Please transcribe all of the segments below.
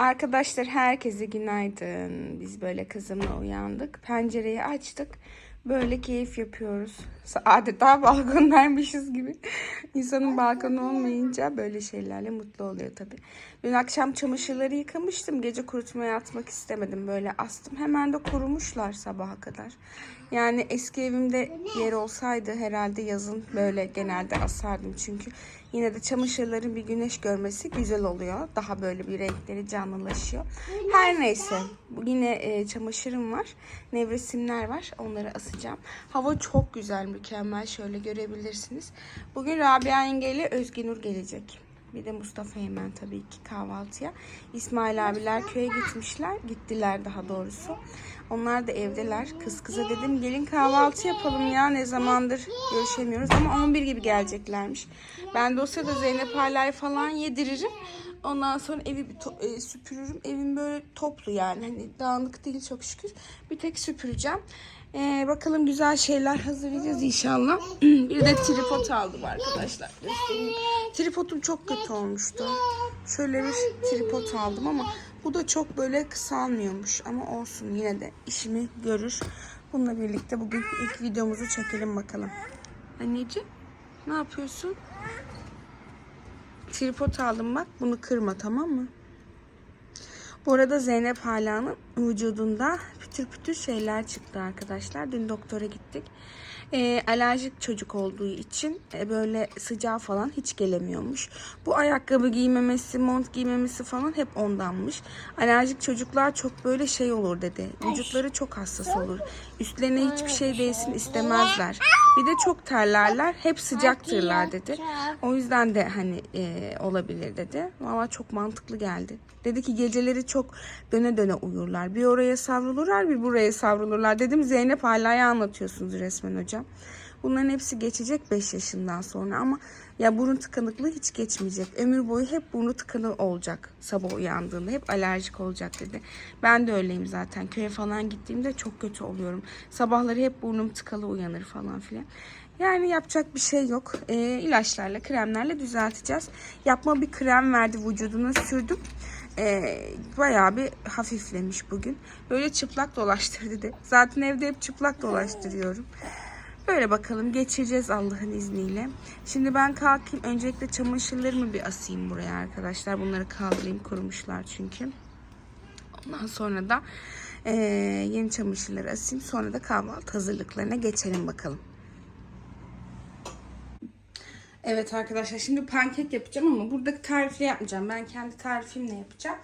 Arkadaşlar herkese günaydın. Biz böyle kızımla uyandık. Pencereyi açtık. Böyle keyif yapıyoruz. Adeta balkondaymışız gibi. İnsanın balkonu olmayınca böyle şeylerle mutlu oluyor tabii. Dün akşam çamaşırları yıkamıştım. Gece kurutmaya atmak istemedim. Böyle astım. Hemen de kurumuşlar sabaha kadar. Yani eski evimde yer olsaydı herhalde yazın böyle genelde asardım. Çünkü yine de çamaşırların bir güneş görmesi güzel oluyor. Daha böyle bir renkleri canlılaşıyor. Her neyse. Yine e, çamaşırım var. Nevresimler var. Onları asacağım. Hava çok güzel, mükemmel. Şöyle görebilirsiniz. Bugün Rabia Yenge ile Özge Nur gelecek. Bir de Mustafa Eymen tabii ki kahvaltıya. İsmail abiler köye gitmişler. Gittiler daha doğrusu. Onlar da evdeler. Kız kıza dedim gelin kahvaltı yapalım ya ne zamandır görüşemiyoruz. Ama 11 gibi geleceklermiş. Ben de o sırada Zeynep Hala'yı falan yediririm. Ondan sonra evi bir e, süpürürüm. Evim böyle toplu yani. Hani dağınık değil çok şükür. Bir tek süpüreceğim. Ee, bakalım güzel şeyler hazırlayacağız inşallah. bir de tripod aldım arkadaşlar. Tripodum çok kötü olmuştu. Şöyle bir tripod aldım ama bu da çok böyle kısalmıyormuş. Ama olsun yine de işimi görür. Bununla birlikte bugün ilk videomuzu çekelim bakalım. Anneciğim ne yapıyorsun? Tripod aldım bak. Bunu kırma tamam mı? Bu arada Zeynep Hala'nın vücudunda pütür pütür şeyler çıktı arkadaşlar. Dün doktora gittik. Ee, alerjik çocuk olduğu için e, böyle sıcağı falan hiç gelemiyormuş. Bu ayakkabı giymemesi, mont giymemesi falan hep ondanmış. Alerjik çocuklar çok böyle şey olur dedi. Vücutları çok hassas olur. Üstlerine hiçbir şey değsin istemezler. Bir de çok terlerler. Hep sıcaktırlar dedi. O yüzden de hani e, olabilir dedi. Valla çok mantıklı geldi. Dedi ki geceleri çok döne döne uyurlar. Bir oraya savrulurlar bir buraya savrulurlar. Dedim Zeynep Hala'ya anlatıyorsunuz resmen hocam. Bunların hepsi geçecek 5 yaşından sonra ama ya burun tıkanıklığı hiç geçmeyecek. Ömür boyu hep burnu tıkanı olacak sabah uyandığında. Hep alerjik olacak dedi. Ben de öyleyim zaten. Köye falan gittiğimde çok kötü oluyorum. Sabahları hep burnum tıkalı uyanır falan filan. Yani yapacak bir şey yok. Ee, ilaçlarla, kremlerle düzelteceğiz. Yapma bir krem verdi vücuduna sürdüm. Ee, bayağı bir hafiflemiş bugün. Böyle çıplak dolaştır dedi. Zaten evde hep çıplak dolaştırıyorum. Böyle bakalım geçeceğiz Allah'ın izniyle. Şimdi ben kalkayım. Öncelikle çamaşırlarımı bir asayım buraya arkadaşlar. Bunları kaldırayım kurumuşlar çünkü. Ondan sonra da eee, yeni çamaşırları asayım. Sonra da kahvaltı hazırlıklarına geçelim bakalım. Evet arkadaşlar şimdi pankek yapacağım ama buradaki tarifle yapmayacağım. Ben kendi tarifimle yapacağım.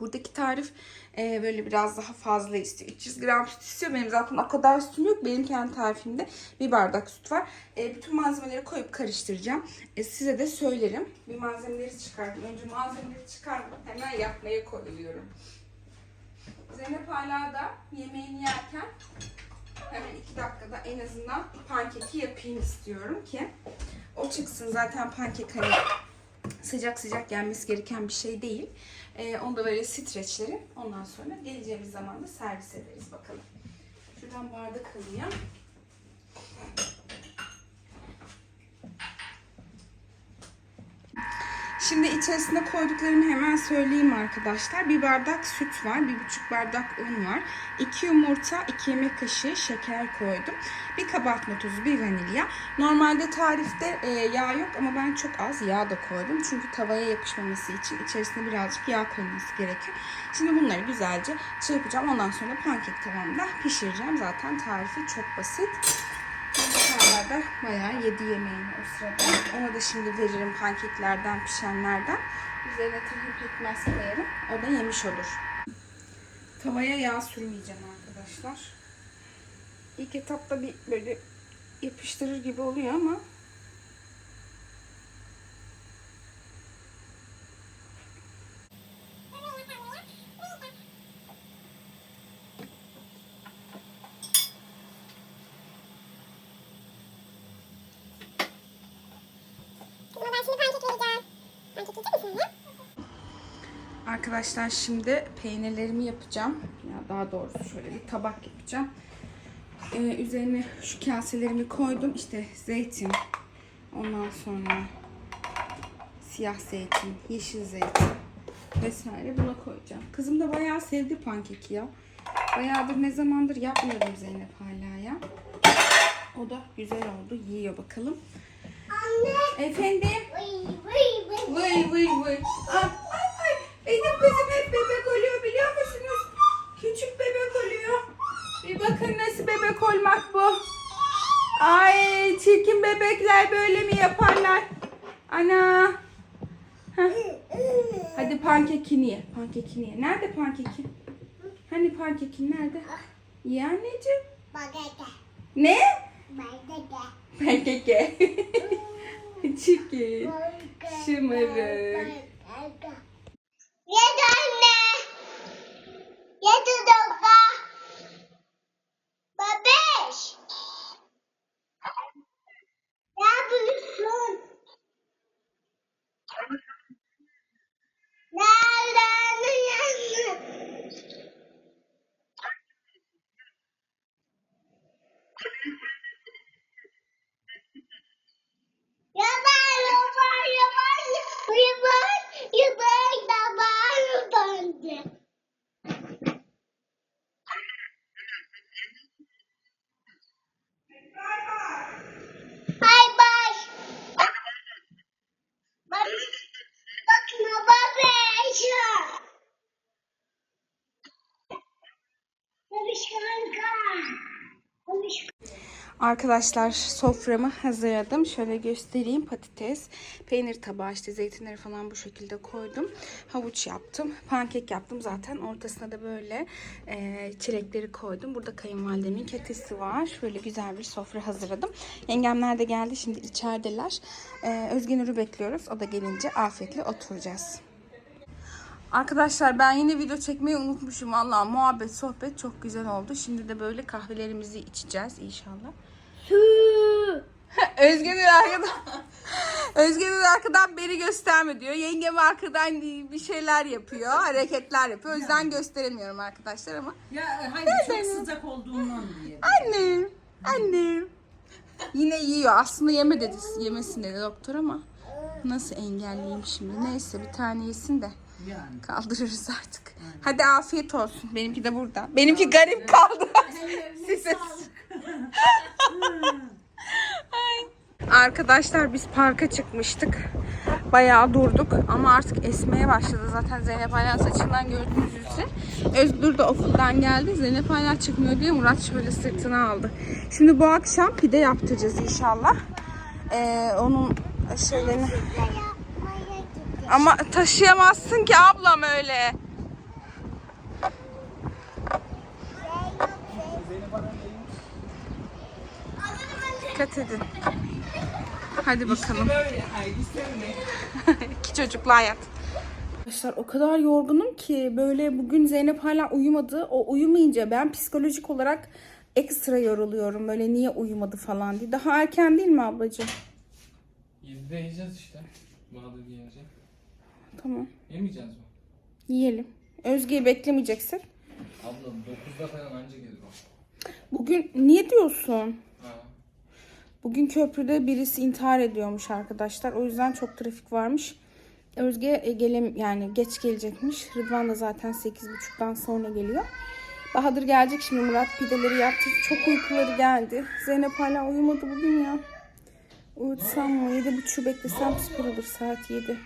Buradaki tarif e, böyle biraz daha fazla istiyor. 300 gram süt istiyor. Benim zaten o kadar sütüm yok. Benim kendi tarifimde bir bardak süt var. E, bütün malzemeleri koyup karıştıracağım. E, size de söylerim. Bir malzemeleri çıkardım. Önce malzemeleri çıkardım. Hemen yapmaya koyuluyorum. Zeynep hala da yemeğini yerken hemen iki dakikada en azından pankeki yapayım istiyorum ki o çıksın. Zaten pankek hani sıcak sıcak yenmesi gereken bir şey değil. Ee, onu da böyle streçlerim. Ondan sonra geleceğimiz zaman da servis ederiz bakalım. Şuradan bardak alayım. Şimdi içerisine koyduklarımı hemen söyleyeyim arkadaşlar. Bir bardak süt var, bir buçuk bardak un var. iki yumurta, iki yemek kaşığı şeker koydum. Bir kabartma tozu, bir vanilya. Normalde tarifte e, yağ yok ama ben çok az yağ da koydum. Çünkü tavaya yapışmaması için içerisine birazcık yağ konması gerekiyor. Şimdi bunları güzelce çırpacağım. Ondan sonra pankek tavamda pişireceğim. Zaten tarifi çok basit. Hala da bayağı yedi yemeğini o sırada. Ona da şimdi veririm pankeklerden, pişenlerden. Üzerine tahin pekmez koyarım. O da yemiş olur. Tavaya yağ sürmeyeceğim arkadaşlar. İlk etapta bir böyle yapıştırır gibi oluyor Ama ben şimdi pankek vereceğim. Pankek yiyecek misin ya? Arkadaşlar şimdi peynirlerimi yapacağım. Ya daha doğrusu şöyle bir tabak yapacağım. Ee, üzerine şu kaselerimi koydum. İşte zeytin. Ondan sonra siyah zeytin, yeşil zeytin. vesaire buna koyacağım. Kızım da bayağı sevdi pankeki ya. Bayağıdır ne zamandır yapmıyordum Zeynep hala ya. O da güzel oldu. Yiyor bakalım. Anne. Efendim? Vıy vıy vıy. Vıy vıy vıy. Ay. Benim kızım hep bebek oluyor biliyor musunuz? Küçük bebek oluyor. Bir bakın nasıl bebek olmak bu. Ay çirkin bebekler böyle mi yaparlar? Ana. Heh. Hadi pankekini ye. Pankekini ye. Nerede pankeki? Hani pankekin nerede? Ye anneciğim. Bagada. Ne? Bagada. Pankeke. Çirkin. Şımarık. Yedi anne. Yedi dokka. Arkadaşlar soframı hazırladım. Şöyle göstereyim. Patates, peynir tabağı işte zeytinleri falan bu şekilde koydum. Havuç yaptım. Pankek yaptım zaten. Ortasına da böyle e, çilekleri koydum. Burada kayınvalidemin ketesi var. Şöyle güzel bir sofra hazırladım. Yengemler de geldi. Şimdi içerideler. E, Özgenür'ü bekliyoruz. O da gelince afiyetle oturacağız. Arkadaşlar ben yine video çekmeyi unutmuşum. Valla muhabbet, sohbet çok güzel oldu. Şimdi de böyle kahvelerimizi içeceğiz inşallah. Özgür arkadan Özgür arkadan beni gösterme diyor. Yengem arkadan bir şeyler yapıyor, hareketler yapıyor. O yüzden gösteremiyorum arkadaşlar ama. Ya hayır çok sıcak olduğundan diye. Annem, annem. Yine yiyor. Aslında yeme dedi, yemesin dedi doktor ama nasıl engelleyeyim şimdi? Neyse bir tane yesin de Yani. kaldırırız artık. Hadi afiyet olsun. Benimki de burada. Benimki garip kaldı. Size. Arkadaşlar biz parka çıkmıştık. Bayağı durduk ama artık esmeye başladı. Zaten Zeynep hala saçından gördüğünüz üzere. Özgür de okuldan geldi. Zeynep hala çıkmıyor diye Murat şöyle sırtına aldı. Şimdi bu akşam pide yaptıracağız inşallah. Ee, onun şeylerini... Ama taşıyamazsın ki ablam öyle. Dikkat edin. Hadi bakalım. İki çocuklu hayat. Arkadaşlar o kadar yorgunum ki böyle bugün Zeynep hala uyumadı. O uyumayınca ben psikolojik olarak ekstra yoruluyorum. Böyle niye uyumadı falan diye. Daha erken değil mi ablacığım? 7'de yiyeceğiz işte. Bahadır gelince. Tamam. Yemeyeceğiz mi? Yiyelim. Özge'yi beklemeyeceksin. Abla 9'da falan anca gelir o. Bugün niye diyorsun? Bugün köprüde birisi intihar ediyormuş arkadaşlar. O yüzden çok trafik varmış. Özge e, gelem yani geç gelecekmiş. Rıdvan da zaten 8.30'dan sonra geliyor. Bahadır gelecek şimdi Murat pideleri yaptı. Çok uykuları geldi. Zeynep hala uyumadı bugün ya. Uyutsam mı? 7.30 beklesem süper olur saat 7.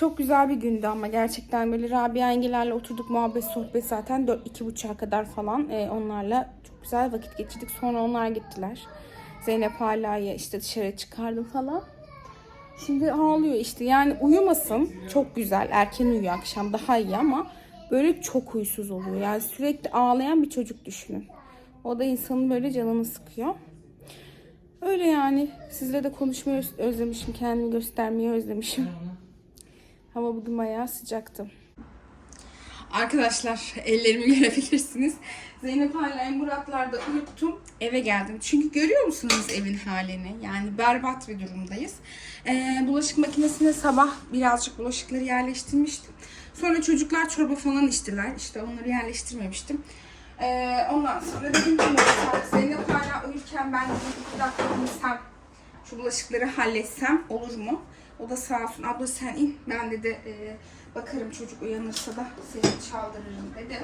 Çok güzel bir gündü ama gerçekten böyle Rabia yengelerle oturduk muhabbet sohbet zaten 4 iki buçuğa kadar falan e, onlarla çok güzel vakit geçirdik. Sonra onlar gittiler. Zeynep Hala'yı işte dışarı çıkardım falan. Şimdi ağlıyor işte yani uyumasın çok güzel erken uyuyor akşam daha iyi ama böyle çok huysuz oluyor. Yani sürekli ağlayan bir çocuk düşünün. O da insanın böyle canını sıkıyor. Öyle yani sizle de konuşmayı öz- özlemişim kendimi göstermeyi özlemişim. Hava bugün bayağı sıcaktı. Arkadaşlar ellerimi görebilirsiniz. Zeynep hala Muratlar'da uyuttum. Eve geldim. Çünkü görüyor musunuz evin halini? Yani berbat bir durumdayız. Ee, bulaşık makinesine sabah birazcık bulaşıkları yerleştirmiştim. Sonra çocuklar çorba falan içtiler. İşte onları yerleştirmemiştim. Ee, ondan sonra dedim ki Zeynep hala uyurken ben dedim iki dakika uyusam Şu bulaşıkları halletsem olur mu? O da sağ olsun abla sen in. Ben de de e, bakarım çocuk uyanırsa da seni çaldırırım dedi.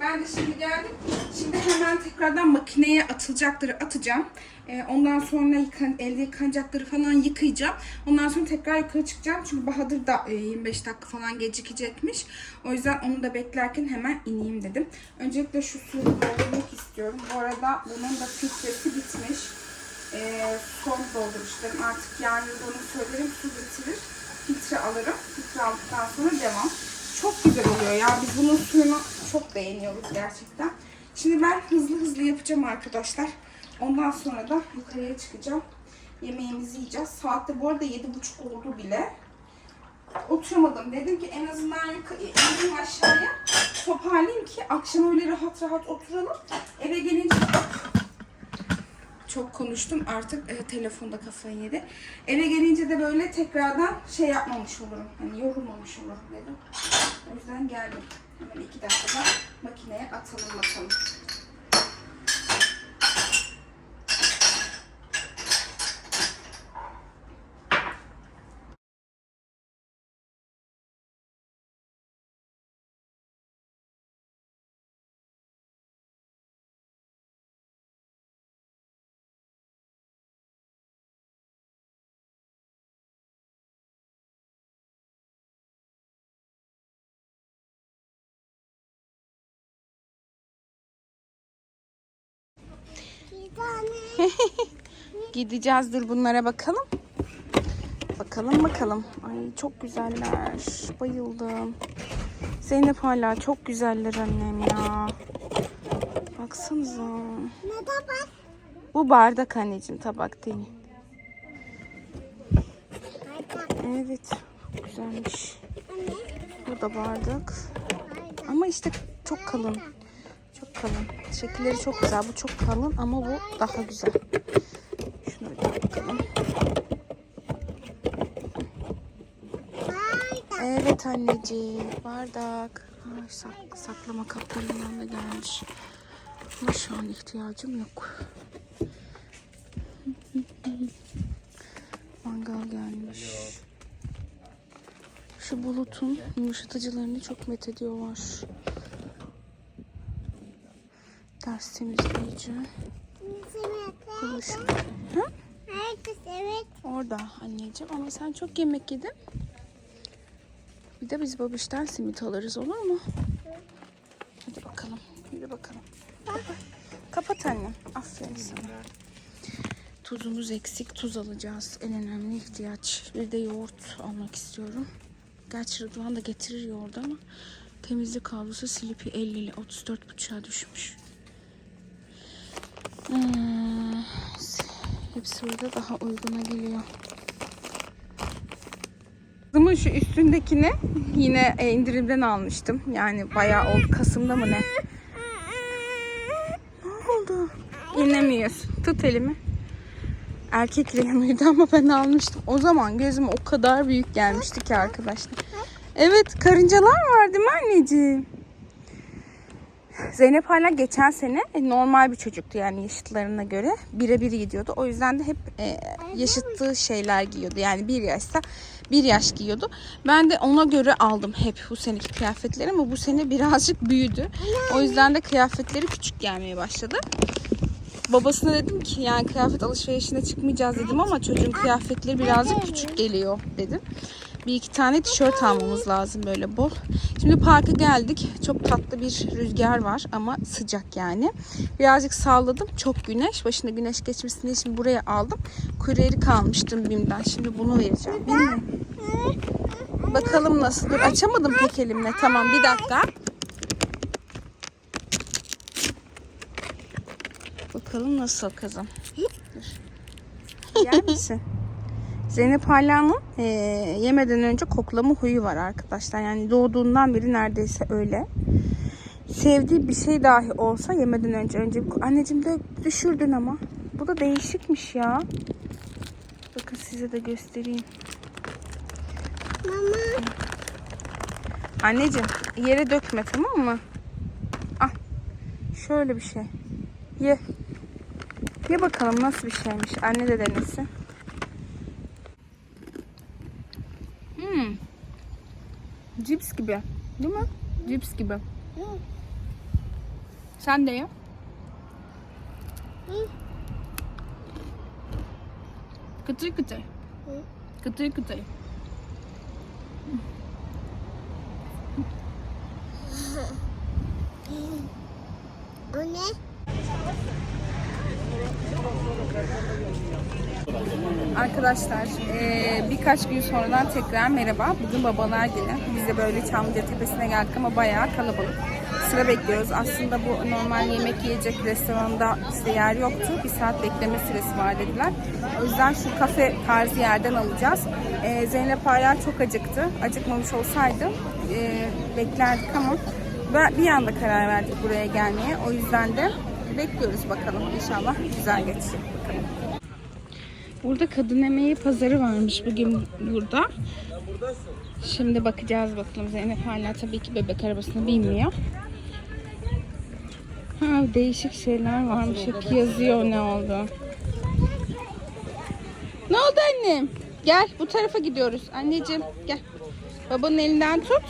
Ben de şimdi geldim. Şimdi hemen tekrardan makineye atılacakları atacağım. E, ondan sonra yıkan, elde yıkanacakları falan yıkayacağım. Ondan sonra tekrar yukarı çıkacağım. Çünkü Bahadır da e, 25 dakika falan gecikecekmiş. O yüzden onu da beklerken hemen ineyim dedim. Öncelikle şu suyu doldurmak istiyorum. Bu arada bunun da filtresi bitmiş e, son dolduruşlarım. Artık yarın onu söylerim. Su getirir. Filtre alırım. Filtre aldıktan sonra devam. Çok güzel oluyor ya. Biz bunun suyunu çok beğeniyoruz gerçekten. Şimdi ben hızlı hızlı yapacağım arkadaşlar. Ondan sonra da yukarıya çıkacağım. Yemeğimizi yiyeceğiz. Saatte bu arada 7.30 oldu bile. Oturamadım. Dedim ki en azından ineyim aşağıya toparlayayım ki akşam öyle rahat rahat oturalım. Eve gelince çok konuştum artık e, telefonda kafayı yedi. Eve gelince de böyle tekrardan şey yapmamış olurum. Hani yorulmamış olurum dedim. O yüzden geldim. Hemen iki dakikada makineye atalım bakalım. Gideceğiz dur bunlara bakalım. Bakalım bakalım. Ay çok güzeller. Bayıldım. Zeynep hala çok güzeller annem ya. Baksanıza. Ne tabak? Bu bardak anneciğim tabak değil. Evet. Çok güzelmiş. Bu da. Bardak. Ama işte çok kalın. Çok kalın. Şekilleri çok güzel. Bu çok kalın ama bu daha güzel. Şunu bir bakalım. Evet anneciğim. Bardak. Ay, sak- saklama kaplarından da gelmiş. Ama şu an ihtiyacım yok. Mangal gelmiş. Şu bulutun yumuşatıcılarını çok met Ders temizleyici. Bulaşık. Ha? Herkes evet. Orada anneciğim ama sen çok yemek yedin. Bir de biz babişten simit alırız olur mu? Hadi bakalım. Hadi bakalım. Kapat, Kapat annem. Aferin sana. Tuzumuz eksik. Tuz alacağız. En önemli ihtiyaç. Bir de yoğurt almak istiyorum. Gerçi Rıdvan da getirir yoğurdu ama temizlik havlusu Slippy 50'li 34,5'a düşmüş. Hmm, hepsi burada daha uyguna geliyor. Kızımın şu üstündekini yine e, indirimden almıştım. Yani bayağı oldu. Kasım'da mı ne? Ne oldu? İnemiyorsun. Tut elimi. Erkekle yanıydı ama ben almıştım. O zaman gözüme o kadar büyük gelmişti ki arkadaşlar. Evet karıncalar var değil mi anneciğim? Zeynep hala geçen sene e, normal bir çocuktu yani yaşıtlarına göre. Birebir gidiyordu. O yüzden de hep e, yaşıttığı şeyler giyiyordu. Yani bir yaşsa bir yaş giyiyordu. Ben de ona göre aldım hep bu seneki kıyafetleri ama bu sene birazcık büyüdü. O yüzden de kıyafetleri küçük gelmeye başladı. Babasına dedim ki yani kıyafet alışverişine çıkmayacağız dedim ama çocuğun kıyafetleri birazcık küçük geliyor dedim. Bir iki tane tişört almamız lazım böyle bol. Şimdi parka geldik. Çok tatlı bir rüzgar var ama sıcak yani. Birazcık salladım. Çok güneş. Başında güneş geçmesin diye şimdi buraya aldım. Kuryeri kalmıştım BİM'den. Şimdi bunu vereceğim. Bilmiyorum. Bakalım nasıl. Dur açamadım tek elimle. Tamam bir dakika. Bakalım nasıl kızım. Dur. Yer misin? Zeynep Hala'nın e, yemeden önce koklama huyu var arkadaşlar. Yani doğduğundan beri neredeyse öyle. Sevdiği bir şey dahi olsa yemeden önce önce bir... Anneciğim de düşürdün ama. Bu da değişikmiş ya. Bakın size de göstereyim. Mama. Anneciğim yere dökme tamam mı? Al. Şöyle bir şey. Ye. Ye bakalım nasıl bir şeymiş. Anne de denesin. Cips gibi. Değil mi? Cips gibi. Sen de ye. Kıtır kıtır. Kıtır kıtır. O ne? Arkadaşlar eee, birkaç gün sonradan tekrar merhaba. Bugün babalar günü. Biz de böyle Çamlıca Tepesi'ne geldik ama bayağı kalabalık. Sıra bekliyoruz. Aslında bu normal yemek yiyecek restoranda işte yer yoktu. Bir saat bekleme süresi var dediler. O yüzden şu kafe tarzı yerden alacağız. Eee, Zeynep hala çok acıktı. Acıkmamış olsaydı eee, beklerdik ama bir anda karar verdik buraya gelmeye. O yüzden de bekliyoruz bakalım. İnşallah güzel geçecek bakalım. Burada kadın emeği pazarı varmış bugün burada. Şimdi bakacağız bakalım. Zeynep hala tabii ki bebek arabasını bilmiyor. Ha, değişik şeyler varmış. Hep yazıyor ne oldu. Ne oldu annem? Gel bu tarafa gidiyoruz. Anneciğim gel. Babanın elinden tut.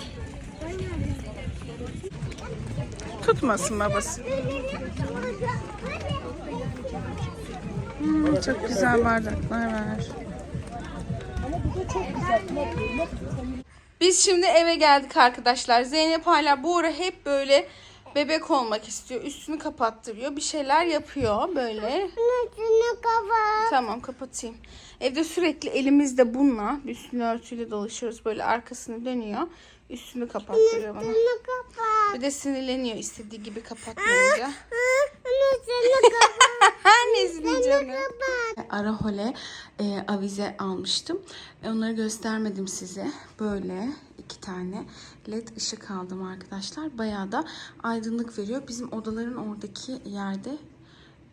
Tutmasın babası. Hmm, çok güzel bardaklar var. Biz şimdi eve geldik arkadaşlar. Zeynep hala bu ara hep böyle bebek olmak istiyor. Üstünü kapattırıyor. Bir şeyler yapıyor böyle. Nasıl kafa? Tamam kapatayım. Evde sürekli elimizde bununla üstünü örtüyle dolaşıyoruz. Böyle arkasını dönüyor. Üstünü kapattırıyor bana. Bir de sinirleniyor istediği gibi kapatmayınca. Annesinin canı. Arahole e, avize almıştım. E, onları göstermedim size. Böyle iki tane led ışık aldım arkadaşlar. Bayağı da aydınlık veriyor. Bizim odaların oradaki yerde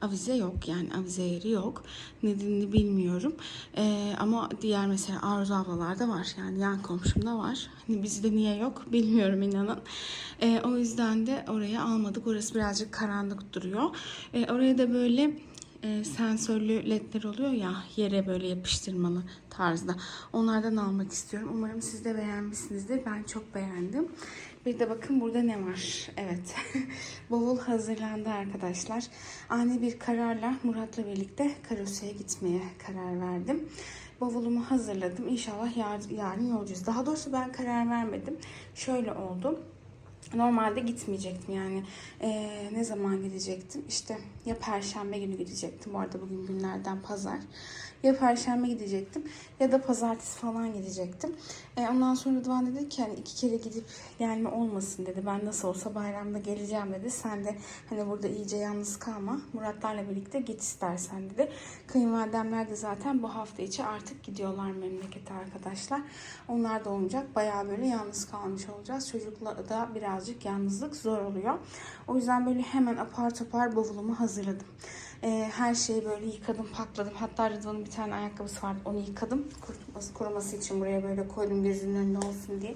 avize yok yani avize yeri yok. Nedenini bilmiyorum. E, ama diğer mesela Arzu ablalarda var. Yani yan komşumda var. Hani bizde niye yok bilmiyorum inanın. E, o yüzden de oraya almadık. Orası birazcık karanlık duruyor. E, oraya da böyle e, sensörlü ledler oluyor ya yere böyle yapıştırmalı tarzda. Onlardan almak istiyorum. Umarım siz de beğenmişsinizdir. Ben çok beğendim. Bir de bakın burada ne var. Evet. Bavul hazırlandı arkadaşlar. Ani bir kararla Murat'la birlikte Karosya'ya gitmeye karar verdim. Bavulumu hazırladım. İnşallah yar, yarın yolcuyuz. Daha doğrusu ben karar vermedim. Şöyle oldu. Normalde gitmeyecektim yani Ee, ne zaman gidecektim işte ya perşembe günü gidecektim bu arada bugün günlerden pazar ya perşembe gidecektim ya da pazartesi falan gidecektim. Ee, ondan sonra Rıdvan dedi ki hani iki kere gidip gelme olmasın dedi. Ben nasıl olsa bayramda geleceğim dedi. Sen de hani burada iyice yalnız kalma. Muratlarla birlikte git istersen dedi. Kayınvalidemler de zaten bu hafta içi artık gidiyorlar memlekete arkadaşlar. Onlar da olmayacak. Bayağı böyle yalnız kalmış olacağız. Çocukla da birazcık yalnızlık zor oluyor. O yüzden böyle hemen apar topar bavulumu hazırladım. Ee, her şeyi böyle yıkadım, pakladım. Hatta Rıdvan'ın bir tane ayakkabısı vardı. Onu yıkadım. Kuruması, kuruması için buraya böyle koydum gözünün önünde olsun diye.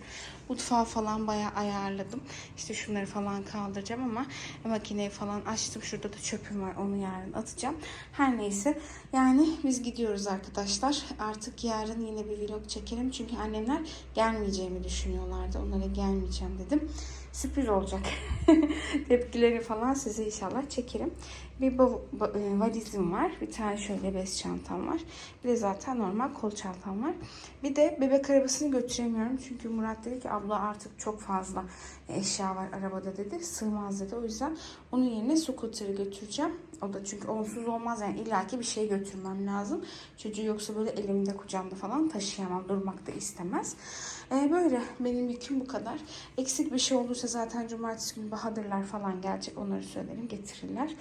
Mutfağı falan bayağı ayarladım. İşte şunları falan kaldıracağım ama makineyi falan açtım. Şurada da çöpüm var. Onu yarın atacağım. Her neyse. Yani biz gidiyoruz arkadaşlar. Artık yarın yine bir vlog çekelim. Çünkü annemler gelmeyeceğimi düşünüyorlardı. Onlara gelmeyeceğim dedim sürpriz olacak. Tepkileri falan size inşallah çekerim. Bir e, valizim var. Bir tane şöyle bez çantam var. Bir de zaten normal kol çantam var. Bir de bebek arabasını götüremiyorum. Çünkü Murat dedi ki abla artık çok fazla eşya var arabada dedi. Sığmaz dedi. O yüzden onun yerine scooter'ı götüreceğim. O da çünkü onsuz olmaz yani illaki bir şey götürmem lazım. Çocuğu yoksa böyle elimde kucağımda falan taşıyamam. Durmak da istemez. Ee, böyle benim yüküm bu kadar. Eksik bir şey olursa zaten cumartesi günü Bahadırlar falan gelecek. Onları söylerim getirirler.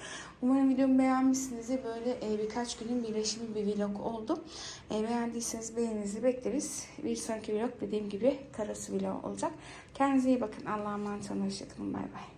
Umarım videomu beğenmişsinizdir. Böyle e, birkaç günün birleşimi bir vlog oldu. E, beğendiyseniz beğeninizi bekleriz. Bir sonraki vlog dediğim gibi karası vlog olacak. Kendinize iyi bakın. Allah'a emanet olun. Hoşçakalın. Bay bay.